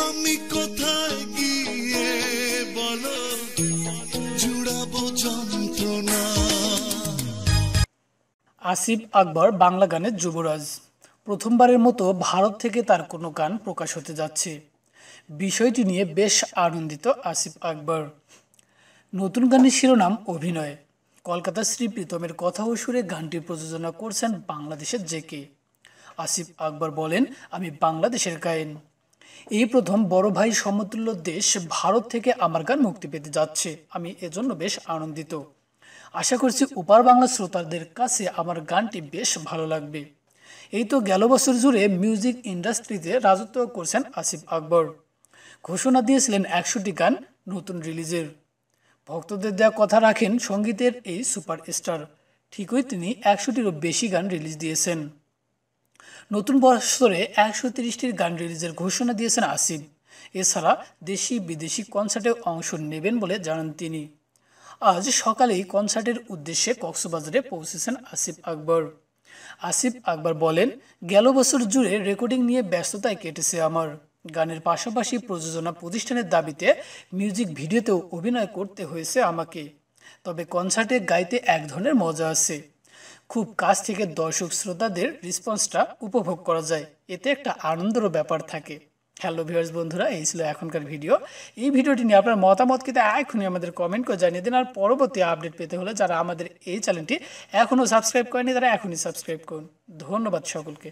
আমি কোথায় গিয়ে বলো? জুড়াবো যন্ত্রণা। আসিফ আকবর, বাংলা গানের যুবরাজ। প্রথমবারের মতো ভারত থেকে তার কোনো গান প্রকাশ হতে যাচ্ছে। বিষয়টি নিয়ে বেশ আনন্দিত আসিফ আকবর। নতুন গানের শিরোনাম অভিনয়। কলকাতা শ্রী প্রীতমের কথা ও সুরে গানটি প্রযোজনা করছেন বাংলাদেশের জেকে। আসিফ আকবর বলেন, আমি বাংলাদেশের গায়েন। এই প্রথম বড় ভাই সমতুল্য দেশ ভারত থেকে আমার গান মুক্তি পেতে যাচ্ছে। আমি এজন্য বেশ আনন্দিত। আশা করছি উপার বাংলা শ্রোতাদের কাছে আমার গানটি বেশ ভালো লাগবে। এই তো গেল বছর জুড়ে মিউজিক ইন্ডাস্ট্রিতে রাজত্ব করছেন আসিফ আকবর। ঘোষণা দিয়েছিলেন একশোটি গান নতুন রিলিজের। ভক্তদের দেওয়া কথা রাখেন সঙ্গীতের এই সুপারস্টার। ঠিকই তিনি একশোটিরও বেশি গান রিলিজ দিয়েছেন। নতুন বছরে একশো তিরিশটির গান রিলিজের ঘোষণা দিয়েছেন আসিফ। এছাড়া দেশি বিদেশি কনসার্টে অংশ নেবেন বলে জানান তিনি। আজ সকালেই কনসার্টের উদ্দেশ্যে কক্সবাজারে পৌঁছেছেন আসিফ আকবর। আসিফ আকবর বলেন, গেল বছর জুড়ে রেকর্ডিং নিয়ে ব্যস্ততায় কেটেছে আমার। গানের পাশাপাশি প্রযোজনা প্রতিষ্ঠানের দাবিতে মিউজিক ভিডিওতেও অভিনয় করতে হয়েছে আমাকে। তবে কনসার্টে গাইতে এক ধরনের মজা আছে। খুব কাছ থেকে দর্শক শ্রোতাদের রেসপন্সটা উপভোগ করা যায়। এতে একটা আনন্দেরও ব্যাপার থাকে। হ্যালো ভিউয়ার্স বন্ধুরা, এই ছিল এখনকার ভিডিও এই ভিডিওটি নিয়ে আপনার মতামত কিন্তু এখনই আমাদের কমেন্ট করে জানিয়ে দিন। আর পরবর্তী আপডেট পেতে হলে যারা আমাদের এই চ্যানেলটি এখনও সাবস্ক্রাইব করেনি তারা এখনই সাবস্ক্রাইব করুন। ধন্যবাদ সকলকে।